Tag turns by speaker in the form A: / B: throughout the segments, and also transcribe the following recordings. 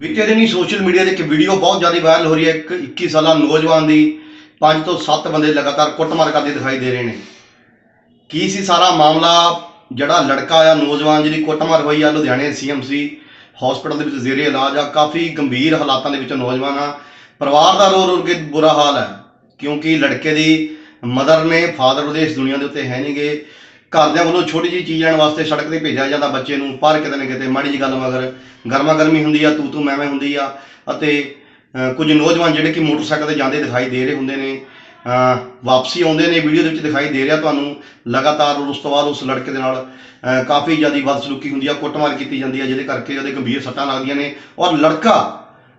A: ਬੀਤੇ ਦਿਨੀ social media ਤੇ ਇੱਕ ਵੀਡੀਓ ਬਹੁਤ ਜ਼ਿਆਦਾ ਵਾਇਰਲ ਹੋ ਰਹੀ ਹੈ, ਇੱਕ 21 ਸਾਲਾ ਨੌਜਵਾਨ ਦੀ, ਪੰਜ ਤੋਂ 7 ਬੰਦੇ ਲਗਾਤਾਰ ਕੁੱਟਮਾਰ ਕਰਦੇ ਦਿਖਾਈ ਦੇ ਰਹੇ ਨੇ। ਕੀ ਸੀ ਸਾਰਾ ਮਾਮਲਾ? ਜਿਹੜਾ ਲੜਕਾ ਆ, ਨੌਜਵਾਨ ਜਿਹਦੀ ਕੁੱਟਮਾਰ ਹੋਈ ਆ, ਲੁਧਿਆਣੇ ਸੀਐਮਸੀ ਹਸਪੀਟਲ ਦੇ ਵਿੱਚ ਜ਼ੇਰੇ ਇਲਾਜ ਆ, ਕਾਫੀ ਗੰਭੀਰ ਹਾਲਾਤਾਂ ਦੇ ਵਿੱਚ ਨੌਜਵਾਨ ਆ। ਪਰਿਵਾਰ ਦਾ ਰੋ ਰੋ ਕੇ ਬੁਰਾ ਹਾਲ ਹੈ, ਕਿਉਂਕਿ ਲੜਕੇ ਦੀ ਮਦਰ ਨੇ, ਫਾਦਰ ਉਹਦੇ ਇਸ ਦੁਨੀਆ ਦੇ ਉੱਤੇ ਹੈ ਨਹੀਂਗੇ ਘਰਦਿਆਂ ਵੱਲੋਂ ਛੋਟੀ ਜਿਹੀ ਚੀਜ਼ ਲੈਣ ਵਾਸਤੇ ਸੜਕ ਤੇ ਭੇਜਿਆ ਜਾਂਦਾ ਬੱਚੇ ਨੂੰ ਪਰ ਕਿਤੇ ਨਾ ਕਿਤੇ ਮਾੜੀ ਜੀ ਗੱਲ ਮਗਰ। ਗਰਮਾ ਗਰਮੀ ਹੁੰਦੀ ਆ ਤੂੰ ਤੂੰ ਮੈਂ ਮੈਂ ਹੁੰਦੀ ਆ। ਅਤੇ ਅ, ਕੁਝ ਨੌਜਵਾਨ ਜਿਹੜੇ ਕਿ ਮੋਟਰਸਾਈਕਲ ਤੇ ਜਾਂਦੇ ਦਿਖਾਈ ਦੇ ਰਹੇ ਹੁੰਦੇ ਨੇ ਅ, ਵਾਪਸੀ ਆਉਂਦੇ ਨੇ ਵੀਡੀਓ ਦੇ ਵਿੱਚ ਦਿਖਾਈ ਦੇ ਰਿਹਾ ਤੁਹਾਨੂੰ। ਲਗਾਤਾਰ ਉਸ ਤੋਂ ਬਾਅਦ ਉਸ ਲੜਕੇ ਦੇ ਨਾਲ ਅ, ਕਾਫੀ ਜ਼ਿਆਦਾ ਬਦਸਲੂਕੀ ਹੁੰਦੀ ਆ ਕੁੱਟਮਾਰ ਕੀਤੀ ਜਾਂਦੀ ਆ ਜਿਹਦੇ ਕਰਕੇ ਉਹਦੇ ਗੰਭੀਰ ਸੱਟਾਂ ਲੱਗਦੀਆਂ ਨੇ। ਔਰ ਲੜਕਾ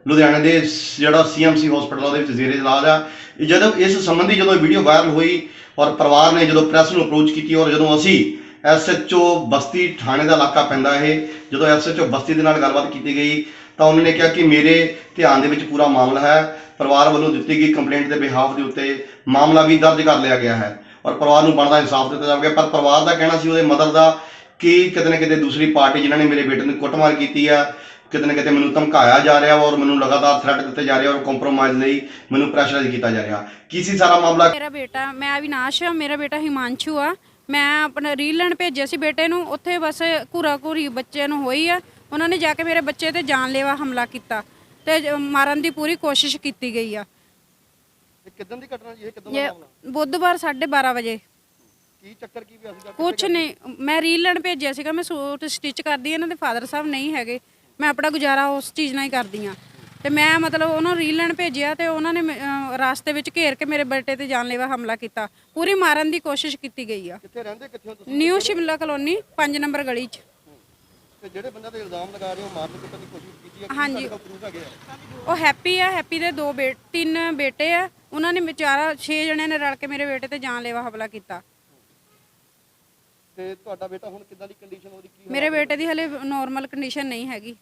A: ਲੁਧਿਆਣੇ ਦੇ ਸ- ਜਿਹੜਾ ਸੀਐਮਸੀ ਹਸਪੀਟਲ ਉਹਦੇ ਵਿੱਚ ਜ਼ੇਰੇ ਇਲਾਜ ਆ। ਇਹ ਜਦੋਂ ਇਸ ਸੰਬੰਧੀ ਜਦੋਂ ਇਹ ਵੀਡੀਓ ਵਾਇਰਲ ਹੋਈ ਔਰ ਪਰਿਵਾਰ ਨੇ ਜਦੋਂ ਪ੍ਰੈਸ ਨੂੰ ਅਪਰੋਚ ਕੀਤੀ ਔਰ ਜਦੋਂ ਅਸੀਂ ਐਸਐਚਓ ਬਸਤੀ ਥਾਣੇ ਦਾ ਇਲਾਕਾ ਪੈਂਦਾ ਇਹ, ਜਦੋਂ ਐਸਐਚਓ ਬਸਤੀ ਦੇ ਨਾਲ ਗੱਲਬਾਤ ਕੀਤੀ ਗਈ, ਤਾਂ ਉਹਨਾਂ ਨੇ ਕਿਹਾ ਕਿ ਮੇਰੇ ਧਿਆਨ ਦੇ ਵਿੱਚ ਪੂਰਾ ਮਾਮਲਾ ਹੈ। ਪਰਿਵਾਰ ਵੱਲੋਂ ਦਿੱਤੀ ਗਈ ਕੰਪਲੇਂਟ ਦੇ ਬਿਹਾਫ ਦੇ ਉੱਤੇ ਮਾਮਲਾ ਵੀ ਦਰਜ ਕਰ ਲਿਆ ਗਿਆ ਹੈ ਔਰ ਪਰਿਵਾਰ ਨੂੰ ਬਣਦਾ ਇਨਸਾਫ ਦਿੱਤਾ ਜਾਵੇਗਾ। ਪਰ ਪਰਿਵਾਰ ਦਾ ਕਹਿਣਾ ਸੀ ਉਹਦੇ ਮਦਰ ਦਾ ਕਿ ਕਿਤੇ ਨਾ ਕਿਤੇ ਦੂਸਰੀ ਪਾਰਟੀ ਜਿਨ੍ਹਾਂ ਨੇ ਮੇਰੇ ਬੇਟੇ ਨੂੰ ਕੁੱਟਮਾਰ ਕੀਤੀ ਆ ਕਿਤੇ ਨਾ ਕਿਤੇ ਮੈਨੂੰ ਧਮਕਾਇਆ ਜਾ ਰਿਹਾ ਵਾ ਔਰ ਮੈਨੂੰ ਲਗਾਤਾਰ ਥ੍ਰੈਟ ਦਿੱਤੇ ਜਾ ਰਹੇ ਔਰ ਕੰਪਰੋਮਾਈਜ਼ ਲਈ ਮੈਨੂੰ ਪ੍ਰੈਸ਼ਰਾਈਜ਼ ਕੀਤਾ ਜਾ ਰਿਹਾ। ਕੀ ਸੀ ਸਾਰਾ ਮਾਮਲਾ?
B: ਮੇਰਾ ਬੇਟਾ ਮੈਂ ਅਵਿਨਾਸ਼ ਆ ਮੇਰਾ ਬੇਟਾ ਹਿਮਾਂਸ਼ੂ ਆ। ਮੈਂ ਆਪਣਾ ਰੀਲ ਲੈਣ ਭੇਜਿਆ ਸੀ ਬੇਟੇ ਨੂੰ ਉੱਥੇ ਬਸ ਘੂਰਾ ਘੂਰੀ ਬੱਚੇ ਨੂੰ ਹੋਈ ਆ। ਉਹਨਾਂ ਨੇ ਜਾ ਕੇ ਮੇਰੇ ਬੱਚੇ ਤੇ ਜਾਨਲੇਵਾ ਹਮਲਾ ਕੀਤਾ ਤੇ ਜ- ਮਾਰਨ ਦੀ ਪੂਰੀ ਕੋਸ਼ਿਸ਼ ਕੀਤੀ ਗਈ ਆ।
C: ਇਹ ਕਿਦਾਂ ਦੀ ਘਟਨਾ ਜੀ ਇਹ ਕਿਦਾਂ
B: ਇਹ ਬੁੱਧਵਾਰ 12:30 ਵਜੇ।
C: ਕੀ ਚੱਕਰ ਕੀ ਪਿਆ ਸੀਗਾ?
B: ਕੁਛ ਨਹੀਂ ਮੈਂ ਰੀਲ ਲੈਣ ਭੇਜਿਆ ਸੀਗਾ ਮੈਂ ਸੂਟ ਸਟਿਚ ਕਰਦੀ ਇਹਨਾਂ ਦੇ ਫਾਦਰ ਸਾਹਿਬ ਨਹੀਂ ਹੈਗੇ। ਮੈਂ ਆਪਣਾ ਗੁਜ਼ਾਰਾ ਉਸ ਚੀਜ਼ ਨਾਲ ਹੀ ਕਰਦੀ ਆ ਤੇ ਮੈਂ ਮਤਲਬ ਉਹਨਾਂ ਰੀਲ ਲੈਣ ਭੇਜਿਆ ਤੇ ਉਹਨਾਂ ਨੇ ਰਾਸਤੇ ਵਿੱਚ ਘੇਰ ਕੇ ਮੇਰੇ ਬੇਟੇ ਤੇ ਜਾਨਲੇਵਾ ਹਮਲਾ ਕੀਤਾ। ਪੂਰੀ ਮਾਰਨ ਦੀ ਕੋਸ਼ਿਸ਼ ਕੀਤੀ ਗਈ ਆ।
C: ਕਿੱਥੇ ਰਹਿੰਦੇ? ਕਿੱਥੇ ਹੋ ਤੁਸੀਂ?
B: ਨਿਊ ਸ਼ਿਮਲਾ ਕਲੋਨੀ 5 ਨੰਬਰ ਗਲੀ 'ਚ।
C: ਤੇ ਜਿਹੜੇ ਬੰਦਿਆਂ ਤੇ ਇਲਜ਼ਾਮ ਲਗਾ ਰਹੇ ਹੋ ਮਾਰਨ ਕੁੱਟਣ ਦੀ ਕੋਸ਼ਿਸ਼ ਕੀਤੀ ਹੈ
B: ਹਾਂਜੀ। ਉਹ ਹੈਪੀ ਆ ਹੈਪੀ ਦੇ ਦੋ ਬੇ ਤਿੰਨ ਬੇਟੇ ਆ। ਉਹਨਾਂ ਨੇ ਵਿਚਾਰਾ 6 ਜਣਿਆਂ ਨੇ ਰਲ ਕੇ ਮੇਰੇ ਬੇਟੇ ਤੇ ਜਾਨਲੇਵਾ ਹਮਲਾ ਕੀਤਾ।
C: ਤੇ ਤੁਹਾਡਾ ਬੇਟਾ ਹੁਣ ਕਿੱਦਾਂ ਦੀ ਕੰਡੀਸ਼ਨ ਉਹਦੀ? ਕੀ
B: ਮੇਰੇ ਬੇਟੇ ਦੀ ਹਲੇ ਨਾਰਮਲ ਕੰਡੀਸ਼ਨ ਨਹੀਂ ਹੈਗੀ।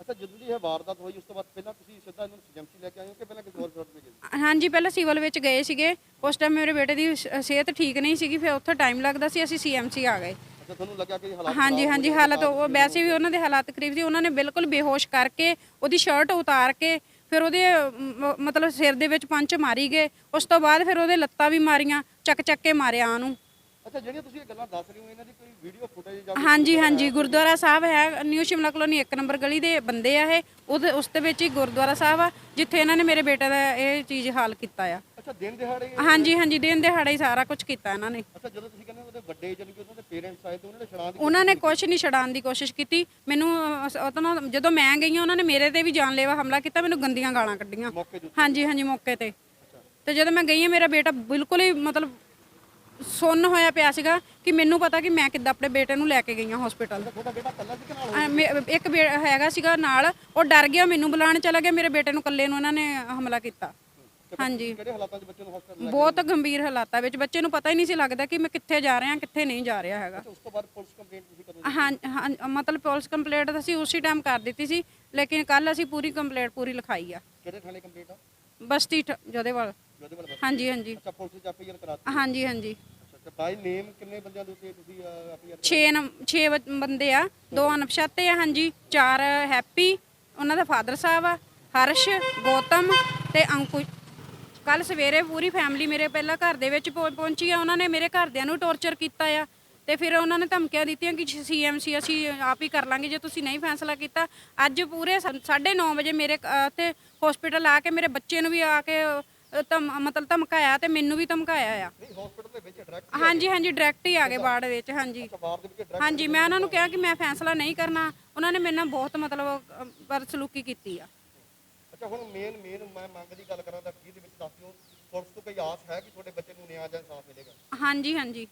C: ਅੱਛਾ ਜਦੋਂ ਦੀ ਇਹ ਵਾਰਦਾਤ ਹੋਈ ਉਸ ਤੋਂ ਬਾਅਦ ਪਹਿਲਾਂ ਤੁਸੀਂ ਸਿੱਧਾ ਇਹਨਾਂ ਨੂੰ ਸੀਐਮਸੀ ਲੈ ਕੇ ਆਏ ਹੋ ਕਿ ਪਹਿਲਾਂ ਕਿਸੇ ਹੋਰ ਹਸਪਤਾਲ ਗਏ
B: ਹਾਂਜੀ ਪਹਿਲਾਂ ਸਿਵਲ ਵਿੱਚ ਗਏ ਸੀਗੇ। ਉਸ ਟਾਈਮ ਮੇਰੇ ਬੇਟੇ ਦੀ ਸ- ਸਿਹਤ ਠੀਕ ਨਹੀਂ ਸੀਗੀ ਫਿਰ ਉੱਥੇ ਟਾਈਮ ਲੱਗਦਾ ਸੀ ਅਸੀਂ ਸੀਐਮਸੀ ਆ ਗਏ।
C: ਅੱਛਾ ਤੁਹਾਨੂੰ ਲੱਗਿਆ ਕਿ ਇਹ ਹਾਲਾਤ
B: ਹਾਂਜੀ ਹਾਂਜੀ ਹਾਲਤ ਉਹ ਵੈਸੇ ਵੀ ਉਹਨਾਂ ਦੇ ਹਾਲਾਤ ਕਰੀਬ ਸੀ ਉਹਨਾਂ ਨੇ ਬਿਲਕੁਲ ਬੇਹੋਸ਼ ਕਰਕੇ ਉਹਦੀ ਸ਼ਰਟ ਉਤਾਰ ਕੇ ਫਿਰ ਉਹਦੇ ਮ- ਮਤਲਬ ਸਿਰ ਦੇ ਵਿੱਚ ਪੰਚ ਮਾਰੀ ਗਏ। ਉਸ ਤੋਂ ਬਾਅਦ ਫਿਰ ਉਹਦੇ ਲੱਤਾਂ ਵੀ ਮਾਰੀਆਂ ਚੱਕ ਚੱਕ ਕੇ ਮਾਰਿਆ ਉਹਨੂੰ।
C: ਅੱਛਾ ਜਿਹੜੀਆਂ ਤੁਸੀਂ ਇਹ ਗੱਲਾਂ ਦੱਸ ਰਹੇ ਹੋ ਇਹਨਾਂ ਦੀ ਕੋਈ ਵੀਡੀਓ ਫੁਟੇਜ ਜਾਂ
B: ਹਾਂਜੀ ਹਾਂਜੀ ਗੁਰਦੁਆਰਾ ਸਾਹਿਬ ਹੈ ਨਿਊ ਸ਼ਿਮਲਾ ਕਲੋਨੀ 1 ਨੰਬਰ ਗਲੀ ਦੇ ਬੰਦੇ ਆ ਇਹ। ਉਹਦੇ ਉਸ ਦੇ ਵਿੱਚ ਹੀ ਗੁਰਦੁਆਰਾ ਸਾਹਿਬ ਆ ਜਿੱਥੇ ਇਹਨਾਂ ਨੇ ਮੇਰੇ ਬੇਟੇ ਦਾ ਇਹ ਚੀਜ਼ ਹਾਲ ਕੀਤਾ ਆ।
C: ਅੱਛਾ ਦਿਨ ਦਿਹਾੜੇ
B: ਹਾਂਜੀ ਹਾਂਜੀ ਦਿਨ ਦਿਹਾੜੇ ਹੀ ਸਾਰਾ ਕੁਝ ਕੀਤਾ ਇਹਨਾਂ ਨੇ।
C: ਅੱਛਾ ਜਦੋਂ ਤੁਸੀਂ ਕਹਿੰਦੇ ਉਹਦੇ ਵੱਡੇ ਜਾਨੀ ਕਿ ਉਹਨਾਂ ਦੇ ਪੇਰੈਂਟਸ ਆਏ ਤੇ ਉਹਨਾਂ ਨੇ ਛੜਾਂ ਦੀ
B: ਉਹਨਾਂ ਨੇ ਕੁਝ ਨਹੀਂ ਛਡਾਉਣ ਦੀ ਕੋਸ਼ਿਸ਼ ਕੀਤੀ। ਮੈਨੂੰ ਤੋਂ ਜਦੋਂ ਮੈਂ ਗਈ ਹਾਂ, ਉਹਨਾਂ ਨੇ ਮੇਰੇ ਤੇ ਵੀ ਜਾਨਲੇਵਾ ਹਮਲਾ ਕੀਤਾ ਮੈਨੂੰ ਗੰਦੀਆਂ ਗਾਲਾਂ ਕੱਢੀਆਂ। ਹਾਂਜੀ ਹਾਂਜੀ ਮੌਕੇ ਤੇ। ਤੇ ਜਦੋਂ ਮੈਂ ਗਈ ਹਾਂ ਮੇਰਾ ਬੇਟਾ ਬਿਲਕੁਲ ਹੀ ਮਤਲਬ ਸੁੰਨ ਹੋਇਆ ਪਿਆ ਸੀਗਾ ਕਿ ਮੈਨੂੰ ਪਤਾ ਕਿ ਮੈਂ ਕਿੱਦਾਂ ਆਪਣੇ ਬੇਟੇ ਨੂੰ ਲੈ ਕੇ ਗਈ ਹਾਂ ਹਸਪੀਟਲ
C: ਤੁਹਾਡਾ ਬੇਟਾ ਕੱਲਾ ਸੀ ਕਿ ਨਾਲ
B: ਇੱਕ ਬੇ- ਹੈਗਾ ਸੀਗਾ ਨਾਲ ਉਹ ਡਰ ਗਿਆ ਮੈਨੂੰ ਬੁਲਾਉਣ ਚਲਾ ਗਿਆ ਮੇਰੇ ਬੇਟੇ ਨੂੰ ਇਕੱਲੇ ਨੂੰ ਉਹਨਾਂ ਨੇ ਹਮਲਾ ਕੀਤਾ। ਹਾਂਜੀ
C: ਕਿਹੜੇ ਹਾਲਾਤਾਂ 'ਚ ਬੱਚੇ ਨੂੰ ਹਸਪਤਾਲ
B: ਬਹੁਤ ਗੰਭੀਰ ਹਾਲਾਤਾਂ ਵਿੱਚ ਬੱਚੇ ਨੂੰ ਪਤਾ ਹੀ ਨਹੀਂ ਸੀ ਲੱਗਦਾ ਕਿ ਮੈਂ ਕਿੱਥੇ ਜਾ ਰਿਹਾ ਕਿੱਥੇ ਨਹੀਂ ਜਾ ਰਿਹਾ ਹੈਗਾ।
C: ਉਸ ਤੋਂ ਬਾਅਦ ਪੁਲਿਸ ਕੰਪਲੇਂਟ ਤੁਸੀਂ ਕਦੋਂ
B: ਹਾਂ ਹਾਂ ਮਤਲਬ ਪੁਲਿਸ ਕੰਪਲੇਂਟ ਤਾਂ ਅਸੀਂ ਉਸੇ ਟਾਈਮ ਕਰ ਦਿੱਤੀ ਸੀ ਲੇਕਿਨ ਕੱਲ ਅਸੀਂ ਪੂਰੀ ਕੰਪਲੇਂਟ ਪੂਰੀ ਲਿਖਾਈ ਆ।
C: ਕਿਹੜੇ ਥਾਣੇ ਕੰਪਲੇਂਟ ਆ?
B: ਬਸਤੀ ਠ- ਜੋਧੇਵਾਲ। ਹਾਂਜੀ ਹਾਂਜੀ।
C: ਅੱਛਾ ਪੁਲਿਸ ਚ ਐਫਆਈਆਰ ਕਰਾਤੀ।
B: ਹਾਂਜੀ ਹਾਂਜੀ।
C: ਅੱਛਾ ਤੇ ਬਾਈ ਨੇਮ ਕਿੰਨੇ ਬੰਦਿਆਂ ਦੇ ਉੱਤੇ ਤੁਸੀਂ ਐਫਆਈਆਰ
B: 6 6 ਬੰਦੇ ਆ। ਦੋ ਅਣਪਛਾਤੇ ਆ ਹਾਂਜੀ। ਚਾਰ ਹੈਪੀ ਉਹਨਾਂ ਦਾ ਫਾਦਰ ਸਾਹਿਬ ਆ ਹਰਸ਼ ਗੌਤਮ ਤੇ ਅੰਕੁ ਕੱਲ ਸਵੇਰੇ ਪੂਰੀ ਫੈਮਿਲੀ ਮੇਰੇ ਪਹਿਲਾਂ ਘਰ ਦੇ ਵਿੱਚ ਪਹੁੰ- ਪਹੁੰਚੀ ਆ। ਉਹਨਾਂ ਨੇ ਮੇਰੇ ਘਰਦਿਆਂ ਨੂੰ ਟੌਰਚਰ ਕੀਤਾ ਆ। ਤੇ ਫਿਰ ਉਹਨਾਂ ਨੇ ਧਮਕੀਆਂ ਦਿੱਤੀਆਂ ਕਿ ਸੀਐਮਸੀ ਅਸੀਂ ਆਪ ਹੀ ਕਰ ਲਾਂਗੇ। ਜੇ ਤੁਸੀਂ ਨਹੀਂ ਫੈਸਲਾ ਕੀਤਾ ਅੱਜ ਪੂਰੇ 9:30 ਵਜੇ ਮੇਰੇ ਉੱਥੇ ਹਸਪੀਟਲ ਆ ਕੇ ਮੇਰੇ ਬੱਚੇ ਨੂੰ ਵੀ ਆ ਕੇ ਮਤਲਬ ਧਮਕਾਇਆ ਤੇ ਮੈਨੂੰ ਵੀ ਧਮਕਾਇਆ ਆ। ਹਾਂਜੀ ਹਾਂਜੀ ਡਾਇਰੈਕਟ ਹੀ ਆ ਗਏ ਬਾੜ ਵਿੱਚ ਹਾਂਜੀ। ਹਾਂਜੀ ਮੈਂ ਉਹਨਾਂ ਨੂੰ ਕਿਹਾ ਕਿ ਮੈਂ ਫੈਸਲਾ ਨਹੀਂ ਕਰਨਾ। ਉਹਨਾਂ ਨੇ ਮੇਰੇ ਨਾਲ ਬਹੁਤ ਮਤਲਬ ਅਹ, ਬਦਸਲੂਕੀ ਕੀਤੀ ਆ।
C: ਅੱਛਾ ਹੁਣ ਮੇਨ ਮੇਨ ਮੈਂ ਮੰਗ ਦੀ ਗੱਲ ਕਰਾਂ ਤਾਂ ਕੀ ਦੇ ਵਿੱਚ ਦੱਸ ਦਿਓ ਪੁਲਿਸ ਤੋਂ ਕੋਈ ਆਸ ਹੈ ਕਿ ਤੁਹਾਡੇ ਬੱਚੇ ਨੂੰ ਨਿਆਂ ਜਾਂ ਇਨਸਾਫ ਮਿਲੇਗਾ?
B: ਹਾਂਜੀ ਹਾਂਜੀ।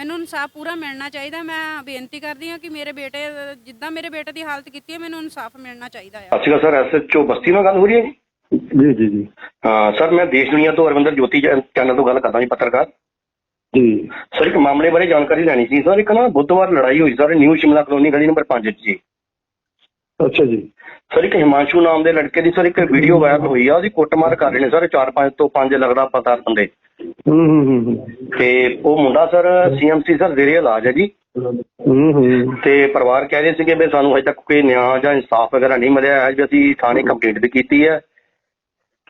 B: ਮੈਨੂੰ ਇਨਸਾਫ ਪੂਰਾ ਮਿਲਣਾ ਚਾਹੀਦਾ ਮੈਂ ਬੇਨਤੀ ਕਰਦੀ ਹਾਂ ਕਿ ਮੇਰੇ ਬੇਟੇ ਜਿੱਦਾਂ ਮੇਰੇ ਬੇਟੇ ਦੀ ਹਾਲਤ ਕੀਤੀ ਹੈ ਮੈਨੂੰ ਇਨਸਾਫ ਮਿਲਣਾ ਚਾਹੀਦਾ ਆ
D: ਸਤਿ ਸ਼੍ਰੀ ਐਸਐਚਓ ਬਸਤੀ ਨਾਲ ਗੱਲ ਹੋ ਰਹੀ ਹੈ ਜੀ?
E: ਜੀ ਜੀ ਜੀ।
D: ਹਾਂ ਸਰ ਮੈਂ ਦੇਸ਼ ਦੁਨੀਆ ਤੋਂ ਅਰਵਿੰਦਰ ਜੋਤੀ ਚੈਨਲ ਤੋਂ ਗੱਲ ਕਰਦਾ ਜੀ ਪੱਤਰਕਾਰ।
E: ਜੀ।
D: ਸਰ ਇੱਕ ਮਾਮਲੇ ਬਾਰੇ ਜਾਣਕਾਰੀ ਲੈਣੀ ਸੀ। ਸਰ ਇੱਕ ਨਾ ਬੁੱਧਵਾਰ ਲੜਾਈ ਹੋਈ ਸਰ ਨਿਊ ਸ਼ਿਮਲਾ ਕਲੋਨੀ ਗਲੀ ਨੰਬਰ 5 ਜੀ।
E: ਅੱਛਾ ਜੀ।
D: ਸਰ ਇੱਕ ਹਿਮਾਂਸ਼ੂ ਨਾਮ ਦੇ ਲੜਕੇ ਦੀ ਸਰ ਇੱਕ ਵੀਡੀਓ ਵਾਇਰਲ ਹੋਈ ਆ ਉਹਦੀ ਕੁੱਟਮਾਰ ਕਰ ਰਹੇ ਨੇ ਸਰ 4-5 ਤੋਂ 5 ਲੱਗਦਾ ਪਤਾ ਬੰਦੇ।
E: ਹੂੰ ਹੂੰ ਹੂੰ ਹੂੰ।
D: ਤੇ ਉਹ ਮੁੰਡਾ ਸਰ ਸੀਐਮਸੀ ਸਰ ਜ਼ੇਰੇ ਇਲਾਜ ਹੈ ਜੀ।
E: ਹੂੰ ਹੂੰ।
D: ਤੇ ਪਰਿਵਾਰ ਕਹਿ ਰਹੇ ਸੀਗੇ ਵੀ ਸਾਨੂੰ ਹਜੇ ਤੱਕ ਕੋਈ ਨਿਆਂ ਜਾਂ ਇਨਸਾਫ ਵਗੈਰਾ ਨਹੀਂ ਮਿਲਿਆ ਹੈ ਜੀ ਅਸੀਂ ਥਾਣੇ ਕੰਪਲੇਂਟ ਵੀ ਕੀਤੀ ਹੈ।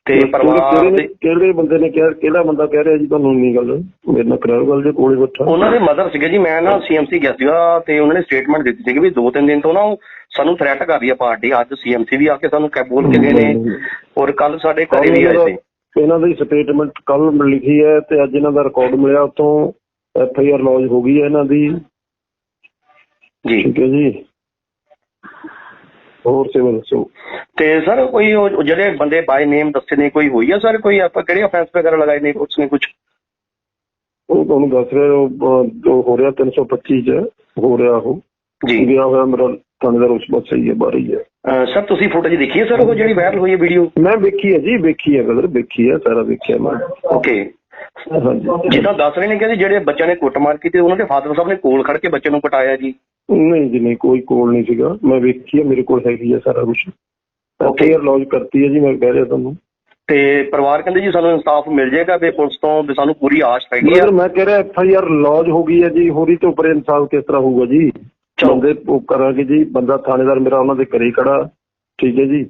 D: ਤੇ ਪਰਿਵਾਰ
E: ਕਿਹੜੇ
D: ਦੇ
E: ਕਿਹੜੇ ਬੰਦੇ ਨੇ ਕਿਹਾ ਕਿਹੜਾ ਬੰਦਾ ਕਹਿ ਰਿਹਾ ਜੀ ਤੁਹਾਨੂੰ ਨਹੀਂ ਗੱਲ? ਮੇਰੇ ਨਾਲ ਕਰਾਓ ਗੱਲ ਜੇ ਕੋਲੇ ਬੈਠਾ।
D: ਉਹਨਾਂ ਦੇ ਮਦਰ ਸੀਗੇ ਜੀ ਮੈਂ ਨਾ ਸੀਐਮਸੀ ਗਿਆ ਸੀਗਾ ਤੇ ਉਹਨਾਂ ਨੇ ਸਟੇਟਮੈਂਟ ਦਿੱਤੀ ਸੀਗੀ ਵੀ ਦੋ ਤਿੰਨ ਦਿਨ ਤੋਂ ਨਾ ਉਹ ਸਾਨੂੰ ਥ੍ਰੈਟ ਕਰ ਰਹੀ ਹੈ ਪਾਰਟੀ। ਅੱਜ ਸੀਐਮਸੀ ਵੀ ਆ ਕੇ ਸਾਨੂੰ ਕਹਿ ਬੋਲ ਕੇ ਗਏ ਨੇ ਔਰ ਕੱਲ ਸਾਡੇ ਘਰੇ ਵੀ ਆਏ ਸੀ।
E: ਇਹਨਾਂ ਦੀ ਸਟੇਟਮੈਂਟ ਕੱਲ ਲਿਖੀ ਹੈ ਤੇ ਅੱਜ ਇਹਨਾਂ ਦਾ ਰਿਕਾਰਡ ਮਿਲਿਆ। ਉਤੋਂ ਐਫ ਆਈ ਆਰ ਲੌਜ ਹੋ ਗਈ ਹੈ ਇਹਨਾਂ ਦੀ।
D: ਜੀ।
E: ਠੀਕ ਹੈ ਜੀ। ਹੋਰ ਸੇਵਾ ਦੱਸੋ।
D: ਤੇ ਸਰ ਕੋਈ ਉਹ ਜਿਹੜੇ ਬੰਦੇ ਬਾਈ ਨੇਮ ਦੱਸੇ ਨੇ ਕੋਈ ਹੋਈ ਆ ਸਰ? ਕੋਈ ਆਪਾਂ ਕਿਹੜੇ ਅਫੈਂਸ ਵਗੈਰਾ ਲਗਾਏ ਨੇ ਉਸਨੇ ਕੁਝ
E: ਉਹ ਤੁਹਾਨੂੰ ਦੱਸ ਰਿਹਾ ਉਹ ਹੋ ਰਿਹਾ 325 ਚ ਹੋ ਰਿਹਾ ਉਹ।
D: ਜੀ।
E: ਗਿਆ ਹੋਇਆ ਮੇਰਾ ਥਾਣੇਦਾਰ ਉਸ ਬਸ ਸਹੀ ਹੈ ਬਾਹਰ ਹੀ।
D: ਸਰ ਤੁਸੀਂ ਫੋਟੋ ਜੀ ਦੇਖੀ ਹੈ ਸਰ ਉਹ ਜਿਹੜੀ ਵਾਇਰਲ ਹੋਈ ਹੈ ਵੀਡੀਓ
E: ਮੈਂ ਵੇਖੀ ਹੈ ਜੀ ਵੇਖੀ ਹੈ ਬਦਰ ਵੇਖੀ ਹੈ ਸਾਰਾ ਵੇਖਿਆ ਮੈਂ।
D: ਓਕੇ ਜਿੱਦਾਂ ਦੱਸ ਰਹੇ ਨੇ ਕਿ ਜਿਹੜੇ ਬੱਚਿਆਂ ਨੇ ਕੁੱਟਮਾਰ ਕੀਤੀ ਉਹਨਾਂ ਦੇ ਫਾਦਰ ਸਾਹਿਬ ਨੇ ਕੋਲ ਖੜ ਕੇ ਬੱਚੇ ਨੂੰ ਪਟਾਇਆ ਜੀ?
E: ਨਹੀਂ ਜੀ ਨਹੀਂ ਕੋਈ ਕੋਲ ਨਹੀਂ ਸੀਗਾ। ਮੈਂ ਵੇਖੀ ਹੈ ਮੇਰੇ ਕੋਲ ਹੈਗੀ ਹੈ ਸਾਰਾ ਕੁਝ. ਓਕੇ। ਲੌਜ ਕਰਤੀ ਹੈ ਜੀ ਮੈਂ ਕਹਿ ਰਿਹਾ ਤੁਹਾਨੂੰ।
D: ਤੇ ਪਰਿਵਾਰ ਕਹਿੰਦੇ ਜੀ ਸਾਨੂੰ ਇਨਸਾਫ ਮਿਲ ਜਾਏਗਾ ਵੀ ਪੁਲਿਸ ਤੋਂ ਵੀ ਸਾਨੂੰ ਪੂਰੀ ਆਸ ਹੈਗੀ ਆ।
E: ਮੈਂ ਕਹਿ ਰਿਹਾ ਐਫ ਆਈ ਆਰ ਲੌਜ ਹੋ ਗਈ ਹੈ ਜੀ ਹੋਰੀ ਤੋਂ ਉੱਪਰ ਇਨਸਾਫ ਕਿਸ ਤਰ੍ਹਾਂ ਹੋਊਗਾ ਜੀ। ਬੰਦੇ ਉਹ ਕਰਾਂਗੇ ਜੀ ਬੰਦਾ ਥਾਣੇਦਾਰ ਮੇਰਾ ਉਹਨਾਂ ਦੇ ਘਰੇ ਖੜਾ ਠੀਕ ਹੈ ਜੀ।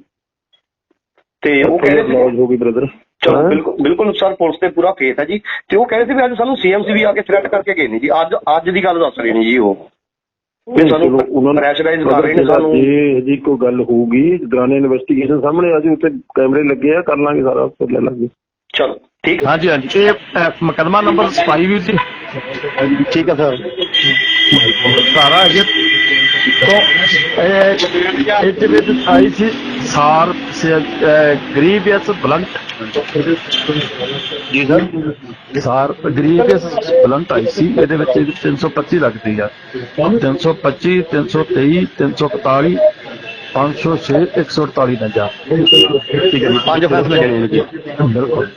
D: ਤੇ ਉਹ ਕਹਿ ਰਹੇ
E: ਲੌਜ ਹੋ ਗਈ ਬ੍ਰਦਰ
D: ਚਲੋ ਬਿਲਕੁਲ ਬਿਲਕੁਲ ਸਰ ਪੁਲਿਸ ਤੇ ਪੂਰਾ ਫੇਥ ਹੈ ਜੀ। ਤੇ ਉਹ ਕਹਿ ਰਹੇ ਸੀ ਵੀ ਅੱਜ ਸਾਨੂੰ ਸੀਐਮਸੀ ਵੀ ਆ ਕੇ ਥ੍ਰੈਟ ਕਰਕੇ ਗਏ ਨੇ ਜੀ। ਅੱਜ ਅੱਜ ਦੀ ਗੱਲ ਦੱਸ ਰਹੇ ਨੇ ਜੀ ਉਹ। ਵੀ ਸਾਨੂੰ ਪ੍ਰੈਸ਼ਰਾਈਜ਼ ਕਰ ਰਹੇ ਨੇ ਸਾਨੂੰ।
E: ਜੇ ਜੀ ਕੋਈ ਗੱਲ ਹੋਊਗੀ ਦੌਰਾਨ ਇਨਵੈਸਟੀਗੇਸ਼ਨ ਸਾਹਮਣੇ ਆ ਜੀ ਉੱਤੇ ਕੈਮਰੇ ਲੱਗੇ ਆ ਕਰ ਲਾਂਗੇ ਸਾਰਾ ਫਿਰ ਲੈ ਲਾਂਗੇ।
D: ਚਲੋ ਠੀਕ।
F: ਹਾਂਜੀ ਹਾਂਜੀ। ਇਹ ਅਹ, ਮੁਕੱਦਮਾ ਨੰਬਰ 27 ਵੀਰ ਜੀ
E: ਠੀਕ ਹੈ ਸਰ।
F: ਸਾਰਾ ਹੈ ਤੋਂ ਇਹ ਇਹਦੇ ਵਿੱਚ ਆਈ ਸੀ ਸਾਰ ਗਰੀਬੀਅਸ ਬਲੰਟ ਜੀ ਸਰ ਸਾਰ ਗਰੀਬੀਅਸ ਬਲੰਟ ਆਈ ਸੀ ਇਹਦੇ ਵਿੱਚ 325 ਲੱਗਦੀ ਆ। 325 323 341 506 148 ਨੰਜਾ ਠੀਕ ਹੈ ਜੀ ਪੰਜ ਫੈਸਲੇ ਜਿਹੜੇ ਨੇ ਜੀ। ਬਿਲਕੁਲ।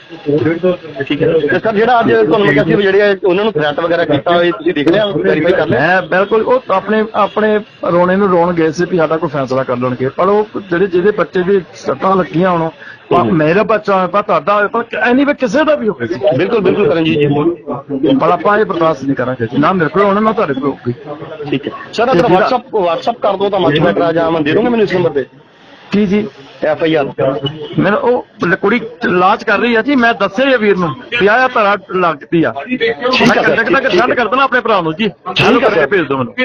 D: ਠੀਕ ਹੈ। ਤੇ ਸਰ ਜਿਹੜਾ ਅੱਜ ਤੁਹਾਨੂੰ ਕਿਹਾ ਸੀ ਵੀ ਜਿਹੜੇ ਉਹਨਾਂ ਨੂੰ ਥ੍ਰੈਟ ਵਗੈਰਾ ਕੀਤਾ ਹੋਇਆ ਤੁਸੀਂ ਦੇਖ ਲਿਆ ਵੈਰੀਫਾਈ ਕਰ ਲਿਆ?
F: ਮੈਂ ਬਿਲਕੁਲ ਉਹ ਆਪਣੇ ਆਪਣੇ ਰੋਣੇ ਨੂੰ ਰੋਣ ਗਏ ਸੀ ਵੀ ਸਾਡਾ ਕੋਈ ਫੈਸਲਾ ਕਰ ਲੈਣਗੇ। ਪਰ ਉਹ ਜਿਹੜੇ ਜਿਹਦੇ ਬੱਚੇ ਦੀ ਸੱਟਾਂ ਲੱਗੀਆਂ ਹੁਣ ਮੇਰਾ ਬੱਚਾ ਹੋਵੇ ਪਰ ਤੁਹਾਡਾ ਹੋਵੇ ਪਰ ਐਨੀ ਵੀ ਕਿਸੇ ਦਾ ਵੀ ਹੋਵੇ।
D: ਬਿਲਕੁਲ ਬਿਲਕੁਲ ਕਰਨ ਜੀ।
F: ਪਰ ਆਪਾਂ ਇਹ ਬਰਦਾਸ਼ਤ ਨਹੀਂ ਕਰਾਂਗੇ ਜੀ। ਨਾ ਮੇਰੇ ਕੋਲ ਹੋਣਾ ਨਾ ਤੁਹਾਡੇ ਕੋਲ ਹੋਊਗੀ।
D: ਠੀਕ ਹੈ। ਸਰ ਅਗਰ WhatsApp WhatsApp ਕਰ ਦੋ ਤਾਂ ਮੱਚ ਬੈਟਰਾ ਜਾਂ ਮੈਂ ਦੇ ਦੂੰਗਾ ਮੈਨੂੰ ਇਸ ਨੰਬਰ ਤੇ।
F: ਕੀ ਜੀ?
D: ਐਫ ਆਈ ਆਰ
F: ਮੈਨੂੰ ਉਹ ਕੁੜੀ ਲਾਜ ਕਰ ਰਹੀ ਆ ਜੀ ਮੈਂ ਦੱਸਿਆ ਹੀ ਵੀਰ ਨੂੰ ਵੀ ਆਹ ਧੜਾ ਲੱਗਦੀ ਆ। ਮੈਂ
D: ਠੀਕ ਹੈ।
F: ਸੈਂਡ ਕਰ ਦੇਣਾ ਆਪਣੇ ਭਰਾ ਨੂੰ ਜੀ।
D: ਹੈ
F: ਕਰਕੇ। ਭੇਜ ਦਿਓ ਮੈਨੂੰ।